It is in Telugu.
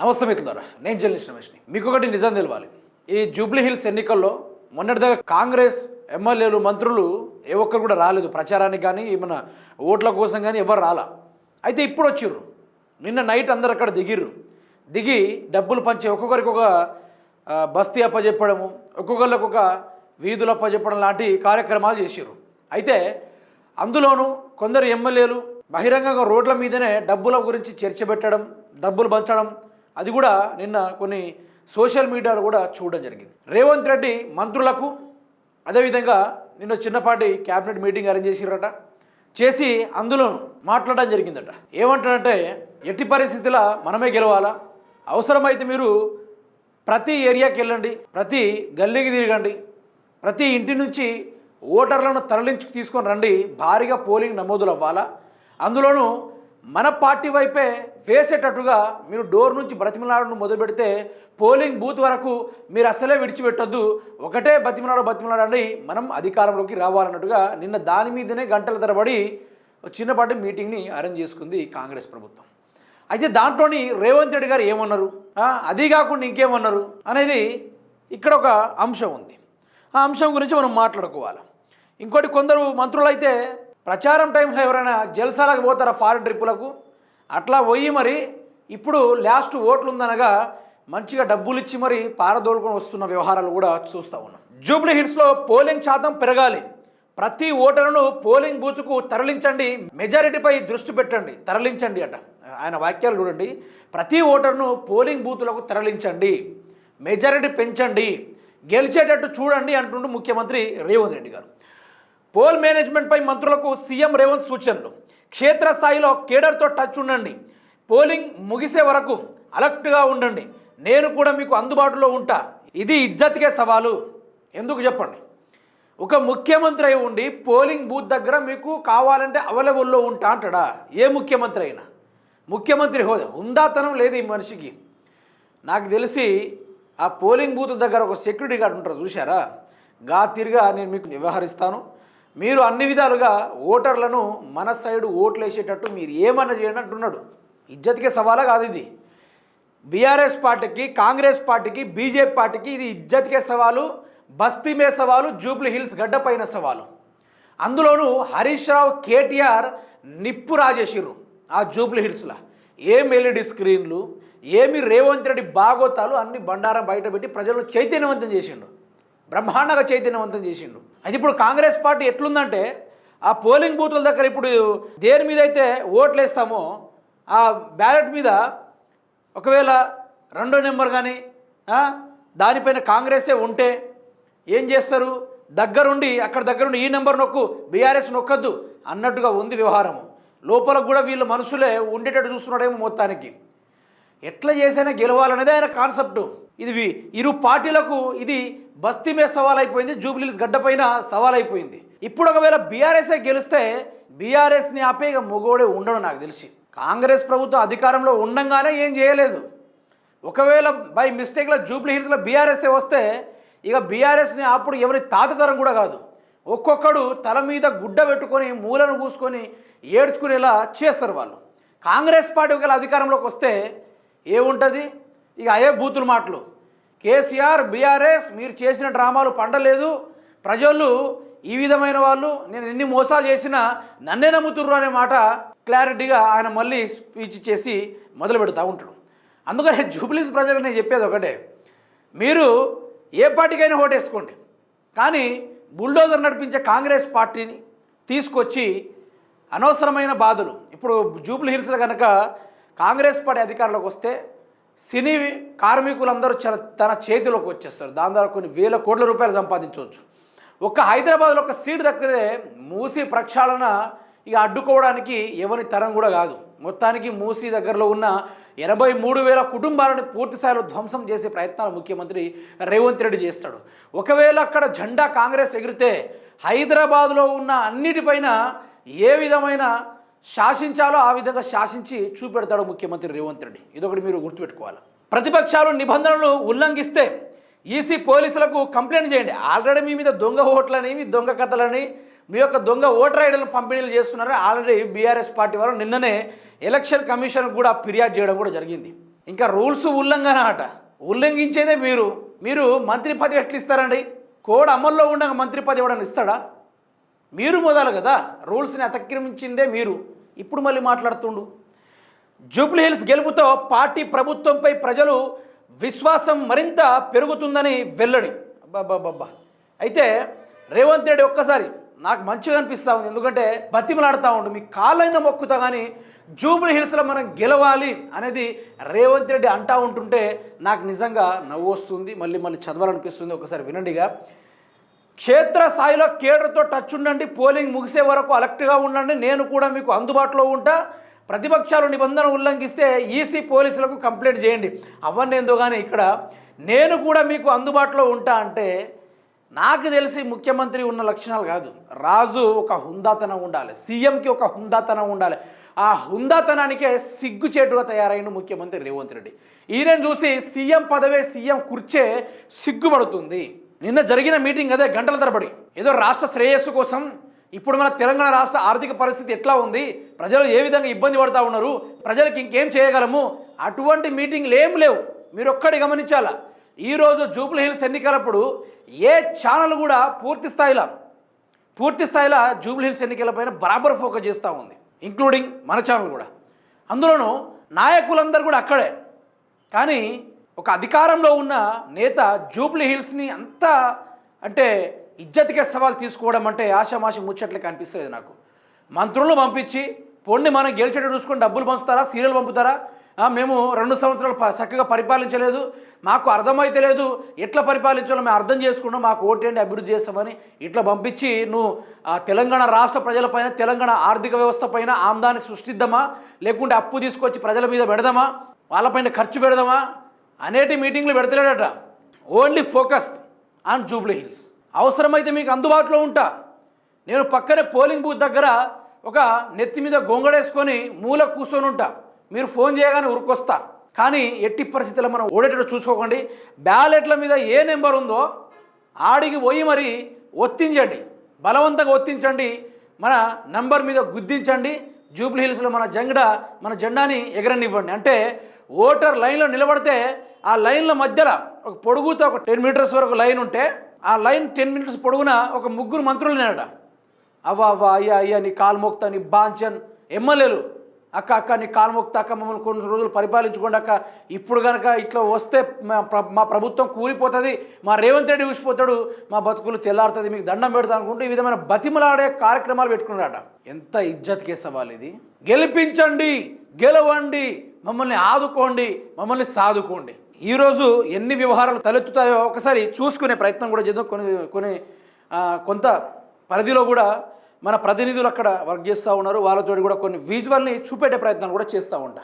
నమస్తే మిత్రులారా నేను జర్నలిస్ట్ రమేష్ని. మీకు ఒకటి నిజం తెలవాలి. ఈ జూబ్లీ హిల్స్ ఎన్నికల్లో మొన్నటిదాకా కాంగ్రెస్ ఎమ్మెల్యేలు మంత్రులు ఏ ఒక్కరు కూడా రాలేదు. ప్రచారానికి కానీ ఏమైనా ఓట్ల కోసం కానీ ఎవరు రాలా. అయితే ఇప్పుడు వచ్చిర్రు. నిన్న నైట్ అందరు అక్కడ దిగిర్రు. దిగి డబ్బులు పంచి ఒక్కొక్కరికి ఒక బస్తీ అప్పచెప్పడము ఒక్కొక్కరికి ఒక వీధులు అప్పచెప్పడం లాంటి కార్యక్రమాలు చేసిర్రు. అయితే అందులోనూ కొందరు ఎమ్మెల్యేలు బహిరంగంగా రోడ్ల మీదనే డబ్బుల గురించి చర్చ పెట్టడం డబ్బులు పంచడం అది కూడా నిన్న కొన్ని సోషల్ మీడియాలో కూడా చూడడం జరిగింది. రేవంత్ రెడ్డి మంత్రులకు అదేవిధంగా నిన్న చిన్నపాటి క్యాబినెట్ మీటింగ్ అరేంజ్ చేసిరట చేసి అందులోను మాట్లాడడం జరిగిందట. ఏమంటాడంటే ఎట్టి పరిస్థితుల మనమే గెలవాలా? అవసరమైతే మీరు ప్రతి ఏరియాకి వెళ్ళండి ప్రతి గల్లీకి తిరగండి ప్రతి ఇంటి నుంచి ఓటర్లను తరలించి తీసుకొని రండి భారీగా పోలింగ్ నమోదులు అవ్వాలా? అందులోనూ మన పార్టీ వైపే వేసేటట్టుగా మీరు డోర్ నుంచి బ్రతిమలాడను మొదలు పెడితే పోలింగ్ బూత్ వరకు మీరు అసలే విడిచిపెట్టొద్దు. ఒకటే బతిమలాడ బతిమలాడండి మనం అధికారంలోకి రావాలన్నట్టుగా నిన్న దాని మీదనే గంటల తరబడి చిన్నపాటి మీటింగ్ని అరేంజ్ చేసుకుంది కాంగ్రెస్ ప్రభుత్వం. అయితే దాంట్లోని రేవంత్ రెడ్డి గారు ఏమన్నారు? అది కాకుండా ఇంకేమన్నారు? అనేది ఇక్కడ ఒక అంశం ఉంది. ఆ అంశం గురించి మనం మాట్లాడుకోవాలి. ఇంకోటి కొందరు మంత్రులు అయితే ప్రచారం టైంలో ఎవరైనా జల్సాలకు పోతారా ఫారెన్ ట్రిప్పులకు? అట్లా పోయి మరి ఇప్పుడు లాస్ట్ ఓట్లు ఉందనగా మంచిగా డబ్బులు ఇచ్చి మరి పారదోలుకొని వస్తున్న వ్యవహారాలు కూడా చూస్తూ ఉన్నాం. జూబ్లీ హిల్స్లో పోలింగ్ శాతం పెరగాలి. ప్రతి ఓటరును పోలింగ్ బూత్కు తరలించండి. మెజారిటీపై దృష్టి పెట్టండి. తరలించండి అట. ఆయన వాక్యాలు చూడండి. ప్రతి ఓటర్ను పోలింగ్ బూతులకు తరలించండి. మెజారిటీ పెంచండి. గెలిచేటట్టు చూడండి అంటుండు ముఖ్యమంత్రి రేవంత్ రెడ్డి గారు. పోల్ మేనేజ్మెంట్పై మంత్రులకు సీఎం రేవంత్ సూచనలు. క్షేత్రస్థాయిలో కేడర్తో టచ్ ఉండండి. పోలింగ్ ముగిసే వరకు అలర్ట్గా ఉండండి. నేను కూడా మీకు అందుబాటులో ఉంటా. ఇది ఇజ్జత్కే సవాలు. ఎందుకు చెప్పండి? ఒక ముఖ్యమంత్రి అయి ఉండి పోలింగ్ బూత్ దగ్గర మీకు కావాలంటే అవైలబుల్లో ఉంటా అంటాడా? ఏ ముఖ్యమంత్రి అయినా. ముఖ్యమంత్రి హోదా హుందాతనం లేదు ఈ మనిషికి. నాకు తెలిసి ఆ పోలింగ్ బూత్ దగ్గర ఒక సెక్యూరిటీ గార్డ్ ఉంటారు చూశారా? గా తిరిగా నేను మీకు వ్యవహరిస్తాను. మీరు అన్ని విధాలుగా ఓటర్లను మన సైడ్ ఓట్లు వేసేటట్టు మీరు ఏమన్నా చేయండి అంటున్నాడు. ఇజ్జత్కే సవాలా కాదు ఇది. బీఆర్ఎస్ పార్టీకి కాంగ్రెస్ పార్టీకి బీజేపీ పార్టీకి ఇది ఇజ్జత్కే సవాలు బస్తీ మే సవాలు జూబ్లీ హిల్స్ గడ్డపైన సవాలు. అందులోనూ హరీష్ రావు కేటీఆర్ నిప్పు రాజేసిర్రు ఆ జూబ్లీ హిల్స్లో. ఏం ఎల్ఈడి స్క్రీన్లు ఏమి రేవంత్ రెడ్డి బాగోతాలు అన్ని బండారం బయటపెట్టి ప్రజలను చైతన్యవంతం చేసిండు. బ్రహ్మాండంగా చైతన్యవంతం చేసిండు. అది ఇప్పుడు కాంగ్రెస్ పార్టీ ఎట్లుందంటే ఆ పోలింగ్ బూత్ల దగ్గర ఇప్పుడు దేని మీద అయితే ఓట్లు వేస్తామో ఆ బ్యాలెట్ మీద ఒకవేళ రెండో నెంబర్ కానీ దానిపైన కాంగ్రెసే ఉంటే ఏం చేస్తారు? దగ్గరుండి అక్కడ దగ్గరుండి ఈ నెంబర్ నొక్కు బీఆర్ఎస్ నొక్కద్దు అన్నట్టుగా ఉంది వ్యవహారము. లోపల కూడా వీళ్ళ మనసులే ఉండేటట్టు చూస్తున్నాడేమో మొత్తానికి. ఎట్లా చేసైనా గెలవాలనేది ఆయన కాన్సెప్ట్. ఇది ఇరు పార్టీలకు ఇది బస్తీ మీద సవాల్ అయిపోయింది జూబ్లీస్ గడ్డపైన సవాల్ అయిపోయింది ఇప్పుడు ఒకవేళ బీఆర్ఎస్ఏ గెలిస్తే బీఆర్ఎస్ని ఆపే ఇక మొగోడే ఉండడు నాకు తెలిసి. కాంగ్రెస్ ప్రభుత్వం అధికారంలో ఉండంగానే ఏం చేయలేదు. ఒకవేళ బై మిస్టేక్లో జూబ్లీ హిల్స్లో బీఆర్ఎస్ఏ వస్తే ఇక బీఆర్ఎస్ని అప్పుడు ఎవరి తాతతరం కూడా కాదు. ఒక్కొక్కడు తల మీద గుడ్డ పెట్టుకొని మూలను కూసుకొని ఏడ్చుకునేలా చేస్తారు వాళ్ళు. కాంగ్రెస్ పార్టీ ఒకవేళ అధికారంలోకి వస్తే ఏముంటుంది? ఇక అయ్యే బూతుల మాటలు. కేసీఆర్ బీఆర్ఎస్ మీరు చేసిన డ్రామాలు పండలేదు. ప్రజలు ఈ విధమైన వాళ్ళు నేను ఎన్ని మోసాలు చేసినా నన్నే నమ్ముతుర్రు అనే మాట క్లారిటీగా ఆయన మళ్ళీ స్పీచ్ చేసి మొదలు పెడతా ఉంటాడు. అందుకని జూబ్లీస్ ప్రజలకు నేను చెప్పేది ఒకటే. మీరు ఏ పార్టీకైనా ఓటేసుకోండి కానీ బుల్డోజర్ నడిపించే కాంగ్రెస్ పార్టీని తీసుకొచ్చి అనవసరమైన బాధలు. ఇప్పుడు జూబ్లీ హిల్స్లో కనుక కాంగ్రెస్ పార్టీ అధికారంలోకి వస్తే సినీ కార్మికులందరూ చ తన చేతిలోకి వచ్చేస్తారు. దాని ద్వారా కొన్ని వేల కోట్ల రూపాయలు సంపాదించవచ్చు. ఒక్క హైదరాబాద్లో ఒక సీట్ దక్కితే మూసీ ప్రక్షాళన ఇక అడ్డుకోవడానికి ఎవరి తరం కూడా కాదు. మొత్తానికి మూసీ దగ్గరలో ఉన్న ఎనభై మూడు వేల కుటుంబాలను పూర్తిస్థాయిలో ధ్వంసం చేసే ప్రయత్నాలు ముఖ్యమంత్రి రేవంత్ రెడ్డి చేస్తాడు. ఒకవేళ అక్కడ జెండా కాంగ్రెస్ ఎగిరితే హైదరాబాద్లో ఉన్న అన్నిటిపైన ఏ విధమైన శాసించాలో ఆ విధంగా శాసించి చూపెడతాడు ముఖ్యమంత్రి రేవంత్ రెడ్డి. ఇదొకటి మీరు గుర్తుపెట్టుకోవాలి. ప్రతిపక్షాలు నిబంధనలు ఉల్లంఘిస్తే ఈసీ పోలీసులకు కంప్లైంట్ చేయండి. ఆల్రెడీ మీ మీద దొంగ ఓట్లని మీ దొంగ కథలని మీ యొక్క దొంగ ఓటర్ ఐడీలను పంపిణీలు చేస్తున్నారు. ఆల్రెడీ బీఆర్ఎస్ పార్టీ వారు నిన్ననే ఎలక్షన్ కమిషన్ కూడా ఫిర్యాదు చేయడం కూడా జరిగింది. ఇంకా రూల్స్ ఉల్లంఘన అట ఉల్లంఘించేదే మీరు. మీరు మంత్రి పదవి ఎట్లా ఇస్తారండి? కోడ్ అమల్లో ఉండగా మంత్రి పదవి ఇవ్వడానికి ఇస్తాడా? మీరు మొదలు కదా రూల్స్ని అతిక్రమించిందే మీరు. ఇప్పుడు మళ్ళీ మాట్లాడుతుండు. జూబ్లీ హిల్స్ గెలుపుతో పార్టీ ప్రభుత్వంపై ప్రజలు విశ్వాసం మరింత పెరుగుతుందని వెల్లడి. అబ్బాబ్బాబ్బా అయితే రేవంత్ రెడ్డి ఒక్కసారి నాకు మంచిగా అనిపిస్తూ ఉంది. ఎందుకంటే బతిమలాడుతూ ఉండు. మీ కాళ్ళైనా మొక్కుతా కానీ జూబ్లీ హిల్స్లో మనం గెలవాలి అనేది రేవంత్ రెడ్డి అంటూ ఉంటుంటే నాకు నిజంగా నవ్వు వస్తుంది. మళ్ళీ మళ్ళీ చదవాలనిపిస్తుంది. ఒకసారి వినండిగా. క్షేత్రస్థాయిలో కేడర్తో టచ్ ఉండండి పోలింగ్ ముగిసే వరకు అలర్ట్గా ఉండండి. నేను కూడా మీకు అందుబాటులో ఉంటా. ప్రతిపక్షాలు నిబంధన ఉల్లంఘిస్తే ఈసీ పోలీసులకు కంప్లైంట్ చేయండి. అవన్నీ ఏందో కానీ ఇక్కడ నేను కూడా మీకు అందుబాటులో ఉంటా అంటే నాకు తెలిసి ముఖ్యమంత్రి ఉన్న లక్షణాలు కాదు. రాజు ఒక హుందాతనం ఉండాలి. సీఎంకి ఒక హుందాతనం ఉండాలి. ఆ హుందాతనానికే సిగ్గుచేటుగా తయారైన ముఖ్యమంత్రి రేవంత్ రెడ్డి. ఈయనను చూసి సీఎం పదవే సీఎం కుర్చే సిగ్గుపడుతుంది. నిన్న జరిగిన మీటింగ్ అదే గంటల తరబడి. ఏదో రాష్ట్ర శ్రేయస్సు కోసం ఇప్పుడు మన తెలంగాణ రాష్ట్ర ఆర్థిక పరిస్థితి ఎట్లా ఉంది? ప్రజలు ఏ విధంగా ఇబ్బంది పడతా ఉన్నారు? ప్రజలకు ఇంకేం చేయగలము? అటువంటి మీటింగ్లు ఏం లేవు. మీరు ఒక్కటి గమనించాలా ఈరోజు జూబ్లీ హిల్స్ ఎన్నికలప్పుడు ఏ ఛానల్ కూడా పూర్తి స్థాయిలో పూర్తి స్థాయిలో జూబ్లీ హిల్స్ ఎన్నికలపైన బరాబర్ ఫోకస్ చేస్తూ ఉంది. ఇంక్లూడింగ్ మన ఛానల్ కూడా. అందులోనూ నాయకులందరూ కూడా అక్కడే. కానీ ఒక అధికారంలో ఉన్న నేత జూబ్లీ హిల్స్ని అంత అంటే ఇజ్జతికే సవాల్ తీసుకోవడం అంటే ఆశామాషి ముచ్చట్లే కనిపిస్తుంది నాకు. మంత్రులను పంపించి పొండి మనం గెలిచేటట్టు చూసుకొని డబ్బులు పంచుతారా? సీరియల్ పంపుతారా? మేము రెండు సంవత్సరాలు చక్కగా పరిపాలించలేదు. మాకు అర్థమైతే లేదు. ఎట్లా పరిపాలించాలో మేము అర్థం చేసుకున్నాం. మాకు ఓటేంటి అభివృద్ధి చేస్తామని ఇట్లా పంపించి నువ్వు తెలంగాణ రాష్ట్ర ప్రజలపైన తెలంగాణ ఆర్థిక వ్యవస్థ పైన ఆమ్దాన్ని సృష్టిద్దామా? లేకుంటే అప్పు తీసుకొచ్చి ప్రజల మీద పెడదామా? వాళ్ళపైన ఖర్చు పెడదామా? అనేటి మీటింగ్లు పెడతలేడట. Only focus on Jubilee Hills అవసరమైతే మీకు అందుబాటులో ఉంటా. నేను పక్కనే పోలింగ్ బూత్ దగ్గర ఒక నెత్తి మీద గొంగడేసుకొని మూల కూర్చొని ఉంటా. మీరు ఫోన్ చేయగానే ఉరుకొస్తా. కానీ ఎట్టి పరిస్థితుల్లో మనం ఓడేటట్టు చూసుకోకండి. బ్యాలెట్ల మీద ఏ నెంబర్ ఉందో ఆడికి పోయి మరి ఒత్తించండి. బలవంతంగా ఒత్తించండి. మన నంబర్ మీద గుద్దించండి. జూబ్లీ హిల్స్లో మన జెండా మన జెండాని ఎగరనివ్వండి. అంటే ఓటర్ లైన్లో నిలబడితే ఆ లైన్ల మధ్యలో ఒక పొడుగుతో ఒక టెన్ మీటర్స్ వరకు లైన్ ఉంటే ఆ లైన్ టెన్ మీటర్స్ పొడుగున ఒక ముగ్గురు మంత్రులున్నారట అవ్వ అవ్వ అయ్యా అయ్యా నీ కాలు మోక్తా నీ బాంచన్ ఎమ్మెల్యేలు. అక్క అక్క నీ కాలుమొక్తా అక్క మమ్మల్ని కొన్ని రోజులు పరిపాలించుకోండి అక్క. ఇప్పుడు కనుక ఇట్లా వస్తే మా మా ప్రభుత్వం కూలిపోతుంది మా రేవంత్ రెడ్డి ఊసిపోతాడు మా బతుకులు తెల్లారుతుంది మీకు దండం పెడతా అనుకుంటూ ఈ విధమైన బతిమలాడే కార్యక్రమాలు పెట్టుకున్నారట. ఎంత ఇజ్జత్కే సవాల్ ఇది. గెలిపించండి గెలవండి మమ్మల్ని ఆదుకోండి మమ్మల్ని సాదుకోండి. ఈరోజు ఎన్ని వ్యవహారాలు తలెత్తుతాయో ఒకసారి చూసుకునే ప్రయత్నం కూడా చేద్దాం. కొన్ని కొన్ని కొంత పరిధిలో కూడా మన ప్రతినిధులు అక్కడ వర్క్ చేస్తూ ఉన్నారు. వాళ్ళతో కూడా కొన్ని విజువల్ని చూపెట్టే ప్రయత్నం కూడా చేస్తూ ఉంటా.